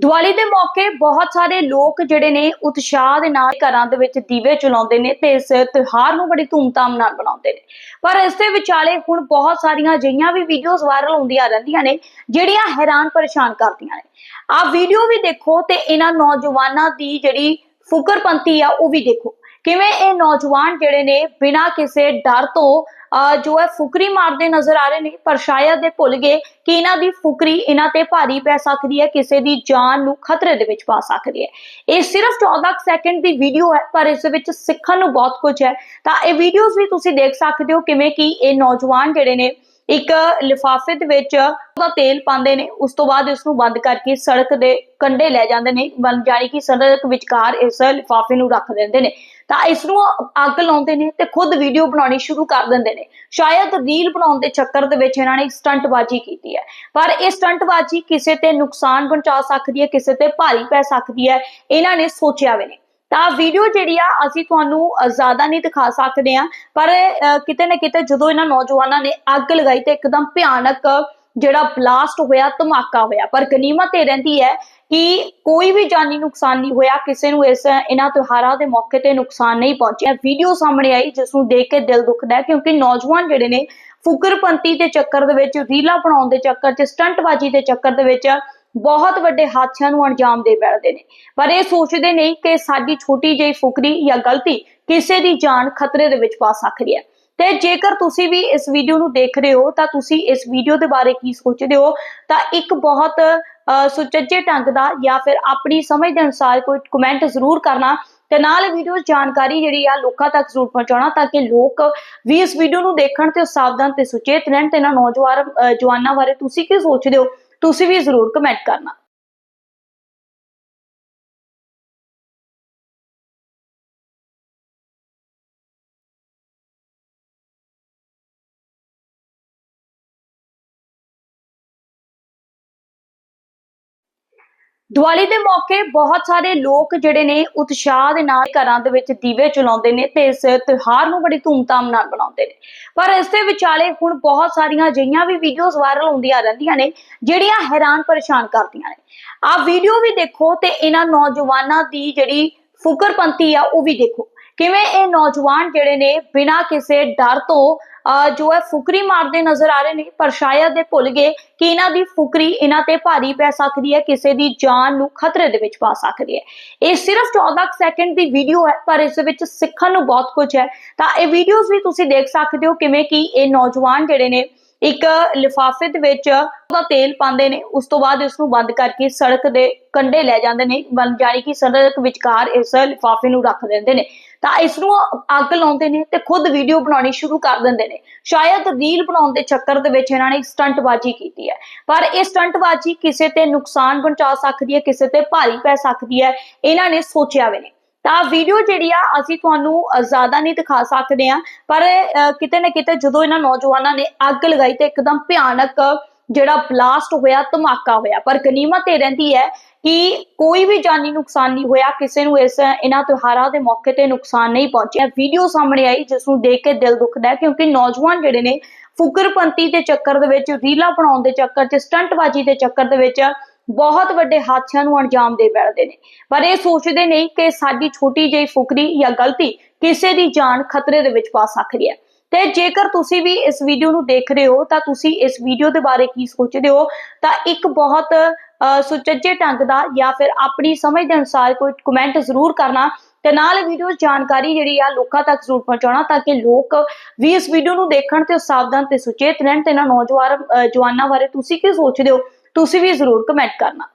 ਦੀਵਾਲੀ ਦੇ ਮੌਕੇ ਬਹੁਤ ਸਾਰੇ ਲੋਕ ਜਿਹੜੇ ਨੇ ਉਤਸ਼ਾਹ ਦੇ ਨਾਲ ਘਰਾਂ ਦੇ ਵਿੱਚ ਦੀਵੇ ਚਲਾਉਂਦੇ ਨੇ ਤੇ ਇਸ ਤਿਉਹਾਰ ਨੂੰ ਬੜੀ ਧੂਮਧਾਮ ਨਾਲ ਮਨਾਉਂਦੇ ਨੇ। ਪਰ ਇਸ ਦੇ ਵਿਚਾਲੇ ਹੁਣ ਬਹੁਤ ਸਾਰੀਆਂ ਅਜਿਹੀਆਂ ਵੀ ਵੀਡੀਓਜ਼ ਵਾਇਰਲ ਹੁੰਦੀਆਂ ਰਹਿੰਦੀਆਂ ਨੇ, ਜਿਹੜੀਆਂ ਹੈਰਾਨ ਪਰੇਸ਼ਾਨ ਕਰਦੀਆਂ ਨੇ। ਆਹ ਵੀਡੀਓ ਵੀ ਦੇਖੋ ਤੇ ਇਹਨਾਂ ਨੌਜਵਾਨਾਂ ਦੀ ਜਿਹੜੀ ਫੁਕਰਪੰਤੀ ਆ ਉਹ ਵੀ ਦੇਖੋ। ਕਿਵੇਂ ਇਹ ਨੌਜਵਾਨ ਜਿਹੜੇ ਨੇ ਬਿਨਾਂ ਕਿਸੇ ਡਰ ਤੋਂ ਜੋ ਹੈ ਫੁਕਰੀ ਮਾਰਦੇ ਨਜ਼ਰ ਆ ਰਹੇ ਨੇ, ਪਰ ਸ਼ਾਇਦ ਇਹ ਭੁੱਲ ਗਏ ਕਿ ਇਹਨਾਂ ਦੀ ਫੁਕਰੀ ਇਹਨਾਂ ਤੇ ਭਾਰੀ ਪੈ ਸਕਦੀ ਹੈ, ਕਿਸੇ ਦੀ ਜਾਨ ਨੂੰ ਖਤਰੇ ਦੇ ਵਿੱਚ ਪਾ ਸਕਦੀ ਹੈ। ਇਹ ਸਿਰਫ 14 ਸੈਕਿੰਡ ਦੀ ਵੀਡੀਓ ਹੈ, ਪਰ ਇਸ ਵਿੱਚ ਸਿੱਖਣ ਨੂੰ ਬਹੁਤ ਕੁਝ ਹੈ। ਤਾਂ ਇਹ ਵੀਡੀਓਜ਼ ਵੀ ਤੁਸੀਂ ਦੇਖ ਸਕਦੇ ਹੋ, ਕਿਵੇਂ ਕਿ ਇਹ ਨੌਜਵਾਨ ਜਿਹੜੇ ਨੇ, ਇੱਕ ਲਿਫਾਫੇ ਦੇ ਵਿੱਚ ਉਹਦਾ ਤੇਲ ਪਾਉਂਦੇ ਨੇ, ਉਸ ਤੋਂ ਬਾਅਦ ਇਸ ਨੂੰ ਬੰਦ ਕਰਕੇ ਸੜਕ ਦੇ ਕੰਢੇ ਲੈ ਜਾਂਦੇ ਨੇ, ਬਣ ਜਾਣੀ ਕਿ ਸੜਕ ਵਿਚਕਾਰ ਇਸ ਲਿਫਾਫੇ ਨੂੰ ਰੱਖ ਦਿੰਦੇ ਨੇ। ਤਾਂ ਇਸ ਨੂੰ ਅੱਗ ਲਾਉਂਦੇ ਨੇ ਤੇ ਖੁਦ ਵੀਡੀਓ ਬਣਾਉਣੀ ਸ਼ੁਰੂ ਕਰ ਦਿੰਦੇ ਨੇ। ਸ਼ਾਇਦ ਰੀਲ ਬਣਾਉਣ ਦੇ ਚੱਕਰ ਦੇ ਵਿੱਚ ਇਹਨਾਂ ਨੇ ਸਟੰਟਬਾਜ਼ੀ ਕੀਤੀ ਹੈ। ਪਰ ਇਹ ਸਟੰਟਬਾਜ਼ੀ ਕਿਸੇ ਤੇ ਨੁਕਸਾਨ ਪਹੁੰਚਾ ਸਕਦੀ ਹੈ, ਕਿਸੇ ਤੇ ਭਾਰੀ ਪੈ ਸਕਦੀ ਹੈ, ਇਹਨਾਂ ਨੇ ਸੋਚਿਆ ਵੀ ਨਹੀਂ। ਤਾਂ ਵੀਡੀਓ ਜਿਹੜੀ ਆ, ਅਸੀਂ ਤੁਹਾਨੂੰ ਜ਼ਿਆਦਾ ਨਹੀਂ ਦਿਖਾ ਸਕਦੇ ਆ ਪਰ ਕਿਤੇ ਨਾ ਕਿਤੇ ਜਦੋਂ ਇਹਨਾਂ ਨੌਜਵਾਨਾਂ ਨੇ ਅੱਗ ਲਗਾਈ ਤੇ ਇੱਕਦਮ ਭਿਆਨਕ ਜਿਹੜਾ ਬਲਾਸਟ ਹੋਇਆ, ਧਮਾਕਾ ਹੋਇਆ। ਪਰ ਗਨੀਮਤ ਇਹ ਰਹਿੰਦੀ ਹੈ ਕਿ ਕੋਈ ਵੀ ਜਾਨੀ ਨੁਕਸਾਨ ਨਹੀਂ ਹੋਇਆ, ਕਿਸੇ ਨੂੰ ਇਸ ਇਹਨਾਂ ਤਿਉਹਾਰਾਂ ਦੇ ਮੌਕੇ ਤੇ ਨੁਕਸਾਨ ਨਹੀਂ ਪਹੁੰਚਿਆ। ਵੀਡੀਓ ਸਾਹਮਣੇ ਆਈ, ਜਿਸ ਨੂੰ ਦੇਖ ਕੇ ਦਿਲ ਦੁਖਦਾ ਹੈ, ਕਿਉਂਕਿ ਨੌਜਵਾਨ ਜਿਹੜੇ ਨੇ, ਫੁਕਰਪੰਤੀ ਦੇ ਚੱਕਰ ਦੇ ਵਿੱਚ, ਰੀਲਾਂ ਬਣਾਉਣ ਦੇ ਚੱਕਰ 'ਚ, ਸਟੰਟਬਾਜ਼ੀ ਦੇ ਚੱਕਰ ਦੇ ਵਿੱਚ ਬਹੁਤ ਵੱਡੇ ਹਾਦਸਿਆਂ ਨੂੰ ਅੰਜਾਮ ਦੇ ਬੈਠਦੇ ਨੇ। ਪਰ ਇਹ ਸੋਚਦੇ ਨਹੀਂ ਕਿ ਸਾਡੀ ਛੋਟੀ ਜਿਹੀ ਫੁਕਰੀ ਜਾਂ ਗਲਤੀ ਕਿਸੇ ਦੀ ਜਾਨ ਖਤਰੇ ਦੇ ਵਿੱਚ ਪਾ ਸਕਦੀ ਹੈ। ਤੇ ਜੇਕਰ ਤੁਸੀਂ ਵੀ ਇਸ ਵੀਡੀਓ ਨੂੰ ਦੇਖ ਰਹੇ ਹੋ, ਤਾਂ ਤੁਸੀਂ ਇਸ ਵੀਡੀਓ ਦੇ ਬਾਰੇ ਕੀ ਸੋਚਦੇ ਹੋ? ਤਾਂ ਇੱਕ ਬਹੁਤ ਸੁਚੱਜੇ ਢੰਗ ਦਾ ਜਾਂ ਫਿਰ ਆਪਣੀ ਸਮਝ ਦੇ ਅਨੁਸਾਰ ਕੋਈ ਕਮੈਂਟ ਜ਼ਰੂਰ ਕਰਨਾ ਤੇ ਨਾਲ ਵੀਡੀਓ ਜਾਣਕਾਰੀ ਜਿਹੜੀ ਆ ਲੋਕਾਂ ਤੱਕ ਜ਼ਰੂਰ ਪਹੁੰਚਾਉਣਾ ਤਾਂ ਕਿ ਲੋਕ ਵੀ ਇਸ ਵੀਡੀਓ ਨੂੰ ਦੇਖਣ ਤੇ ਸਾਵਧਾਨ ਤੇ ਸੁਚੇਤ ਰਹਿਣ ਤੇ ਇਹਨਾਂ ਨੌਜਵਾਨ ਜਵਾਨਾਂ ਬਾਰੇ ਤੁਸੀਂ ਕੀ ਸੋਚਦੇ ਹੋ? ਤੁਸੀਂ ਵੀ ਜ਼ਰੂਰ ਕਮੈਂਟ ਕਰਨਾ। ਦੀਵਾਲੀ ਦੇ ਮੌਕੇ ਬਹੁਤ ਸਾਰੇ ਲੋਕ ਜਿਹੜੇ ਨੇ ਉਤਸ਼ਾਹ ਦੇ ਨਾਲ ਘਰਾਂ ਦੇ ਵਿੱਚ ਦੀਵੇ ਚਲਾਉਂਦੇ ਨੇ ਤੇ ਇਸ ਤਿਉਹਾਰ ਨੂੰ ਬੜੀ ਧੂਮਧਾਮ ਨਾਲ ਮਨਾਉਂਦੇ ਨੇ। ਪਰ ਇਸ ਦੇ ਵਿਚਾਲੇ ਹੁਣ ਬਹੁਤ ਸਾਰੀਆਂ ਅਜਿਹੀਆਂ ਵੀ ਵੀਡੀਓਜ਼ ਵਾਇਰਲ ਹੁੰਦੀਆਂ ਰਹਿੰਦੀਆਂ ਨੇ, ਜਿਹੜੀਆਂ ਹੈਰਾਨ ਪਰੇਸ਼ਾਨ ਕਰਦੀਆਂ ਨੇ। ਆਹ ਵੀਡੀਓ ਵੀ ਦੇਖੋ ਤੇ ਇਹਨਾਂ ਨੌਜਵਾਨਾਂ ਦੀ ਜਿਹੜੀ ਫੁਕਰਪੰਤੀ ਆ ਉਹ ਵੀ ਦੇਖੋ। ਕਿਵੇਂ ਇਹ ਨੌਜਵਾਨ ਜਿਹੜੇ ਨੇ ਬਿਨਾਂ ਕਿਸੇ ਡਰ ਤੋਂ ਜੋ ਹੈ ਫੁਕਰੀ ਮਾਰਦੇ ਨਜ਼ਰ ਆ ਰਹੇ ਨੇ, ਪਰ ਸ਼ਾਇਦ ਇਹ ਭੁੱਲ ਗਏ ਕਿ ਇਹਨਾਂ ਦੀ ਫੁਕਰੀ ਇਹਨਾਂ ਤੇ ਭਾਰੀ ਪੈ ਸਕਦੀ ਹੈ, ਕਿਸੇ ਦੀ ਜਾਨ ਨੂੰ ਖਤਰੇ ਦੇ ਵਿੱਚ ਪਾ ਸਕਦੀ ਹੈ। ਇਹ ਸਿਰਫ 14 ਕੁ ਸੈਕਿੰਡ ਦੀ ਵੀਡੀਓ ਹੈ, ਪਰ ਇਸ ਵਿੱਚ ਸਿੱਖਣ ਨੂੰ ਬਹੁਤ ਕੁਝ ਹੈ। ਤਾਂ ਇਹ ਵੀਡੀਓਜ਼ ਵੀ ਤੁਸੀਂ ਦੇਖ ਸਕਦੇ ਹੋ ਕਿਵੇਂ ਕਿ ਇਹ ਨੌਜਵਾਨ ਜਿਹੜੇ ਨੇ ਇੱਕ ਲਿਫਾਫੇ ਦੇ ਵਿੱਚ ਉਹਦਾ ਤੇਲ ਪਾਉਂਦੇ ਨੇ, ਉਸ ਤੋਂ ਬਾਅਦ ਇਸ ਨੂੰ ਬੰਦ ਕਰਕੇ ਸੜਕ ਦੇ ਕੰਢੇ ਲੈ ਜਾਂਦੇ ਨੇ ਬਣ ਜਾਣੀ ਕਿ ਸੜਕ ਵਿਚਕਾਰ ਇਸ ਲਿਫਾਫੇ ਨੂੰ ਰੱਖ ਦਿੰਦੇ ਨੇ। ਤਾਂ ਇਸ ਨੂੰ ਅੱਗ ਲਾਉਂਦੇ ਨੇ ਤੇ ਖੁਦ ਵੀਡੀਓ ਬਣਾਉਣੀ ਸ਼ੁਰੂ ਕਰ ਦਿੰਦੇ ਨੇ। ਸ਼ਾਇਦ ਰੀਲ ਬਣਾਉਣ ਦੇ ਚੱਕਰ ਦੇ ਵਿੱਚ ਇਹਨਾਂ ਨੇ ਸਟੰਟਬਾਜ਼ੀ ਕੀਤੀ ਹੈ। ਪਰ ਇਹ ਸਟੰਟਬਾਜ਼ੀ ਕਿਸੇ ਤੇ ਨੁਕਸਾਨ ਪਹੁੰਚਾ ਸਕਦੀ ਹੈ, ਕਿਸੇ ਤੇ ਭਾਰੀ ਪੈ ਸਕਦੀ ਹੈ, ਇਹਨਾਂ ਨੇ ਸੋਚਿਆ ਵੀ ਨਹੀਂ। ਤਾਂ ਵੀਡੀਓ ਜਿਹੜੀ ਆ, ਅਸੀਂ ਤੁਹਾਨੂੰ ਜ਼ਿਆਦਾ ਨਹੀਂ ਦਿਖਾ ਸਕਦੇ ਆ ਪਰ ਕਿਤੇ ਨਾ ਕਿਤੇ ਜਦੋਂ ਇਹਨਾਂ ਨੌਜਵਾਨਾਂ ਨੇ ਅੱਗ ਲਗਾਈ ਤੇ ਇੱਕਦਮ ਭਿਆਨਕ ਜਿਹੜਾ ਬਲਾਸਟ ਹੋਇਆ, ਧਮਾਕਾ ਹੋਇਆ। ਪਰ ਗਨੀਮਤ ਇਹ ਰਹਿੰਦੀ ਹੈ ਕਿ ਕੋਈ ਵੀ ਜਾਨੀ ਨੁਕਸਾਨ ਨਹੀਂ ਹੋਇਆ, ਕਿਸੇ ਨੂੰ ਇਸ, ਇਹਨਾਂ ਤਿਉਹਾਰਾਂ ਦੇ ਮੌਕੇ ਤੇ ਨੁਕਸਾਨ ਨਹੀਂ ਪਹੁੰਚਿਆ। ਵੀਡੀਓ ਸਾਹਮਣੇ ਆਈ, ਜਿਸ ਨੂੰ ਦੇਖ ਕੇ ਦਿਲ ਦੁਖਦਾ ਕਿਉਂਕਿ ਨੌਜਵਾਨ ਜਿਹੜੇ ਨੇ ਫੁਕਰਪੰਤੀ ਦੇ ਚੱਕਰ ਦੇ ਵਿੱਚ, ਰੀਲਾਂ ਬਣਾਉਣ ਦੇ ਚੱਕਰ 'ਚ, ਸਟੰਟਬਾਜ਼ੀ ਦੇ ਚੱਕਰ ਦੇ ਵਿੱਚ ਬਹੁਤ ਵੱਡੇ ਹਾਦਸਿਆਂ ਨੂੰ ਅੰਜਾਮ ਦੇ ਬੈਠਦੇ ਨੇ। ਪਰ ਇਹ ਸੋਚਦੇ ਨਹੀਂ ਕਿ ਸਾਡੀ ਛੋਟੀ ਜਿਹੀ ਫੁਕਰੀ ਜਾਂ ਗਲਤੀ ਕਿਸੇ ਦੀ ਜਾਨ ਖਤਰੇ ਦੇ ਵਿੱਚ ਪਾ ਸਕਦੀ ਹੈ। ਤੇ ਜੇਕਰ ਤੁਸੀਂ ਵੀ ਇਸ ਵੀਡੀਓ ਨੂੰ ਦੇਖ ਰਹੇ ਹੋ, ਤਾਂ ਤੁਸੀਂ ਇਸ ਵੀਡੀਓ ਦੇ ਬਾਰੇ ਕੀ ਸੋਚਦੇ ਹੋ? ਤਾਂ ਇੱਕ ਬਹੁਤ ਸੁਚੱਜੇ ਢੰਗ ਦਾ ਜਾਂ ਫਿਰ ਆਪਣੀ ਸਮਝ ਦੇ ਅਨੁਸਾਰ ਕੋਈ ਕਮੈਂਟ ਜ਼ਰੂਰ ਕਰਨਾ। ਤੇ ਨਾਲ ਵੀਡੀਓ ਜਾਣਕਾਰੀ ਜਿਹੜੀ ਆ ਲੋਕਾਂ ਤੱਕ ਜ਼ਰੂਰ ਪਹੁੰਚਾਉਣਾ ਤਾਂ ਕਿ ਲੋਕ ਵੀ ਇਸ ਵੀਡੀਓ ਨੂੰ ਦੇਖਣ ਤੇ ਸਾਵਧਾਨ ਤੇ ਸੁਚੇਤ ਰਹਿਣ। ਤੇ ਇਹਨਾਂ ਨੌਜਵਾਨ ਜਵਾਨਾਂ ਬਾਰੇ ਤੁਸੀਂ ਕੀ ਸੋਚਦੇ ਹੋ? ਤੁਸੀਂ ਵੀ ਜ਼ਰੂਰ ਕਮੈਂਟ ਕਰਨਾ।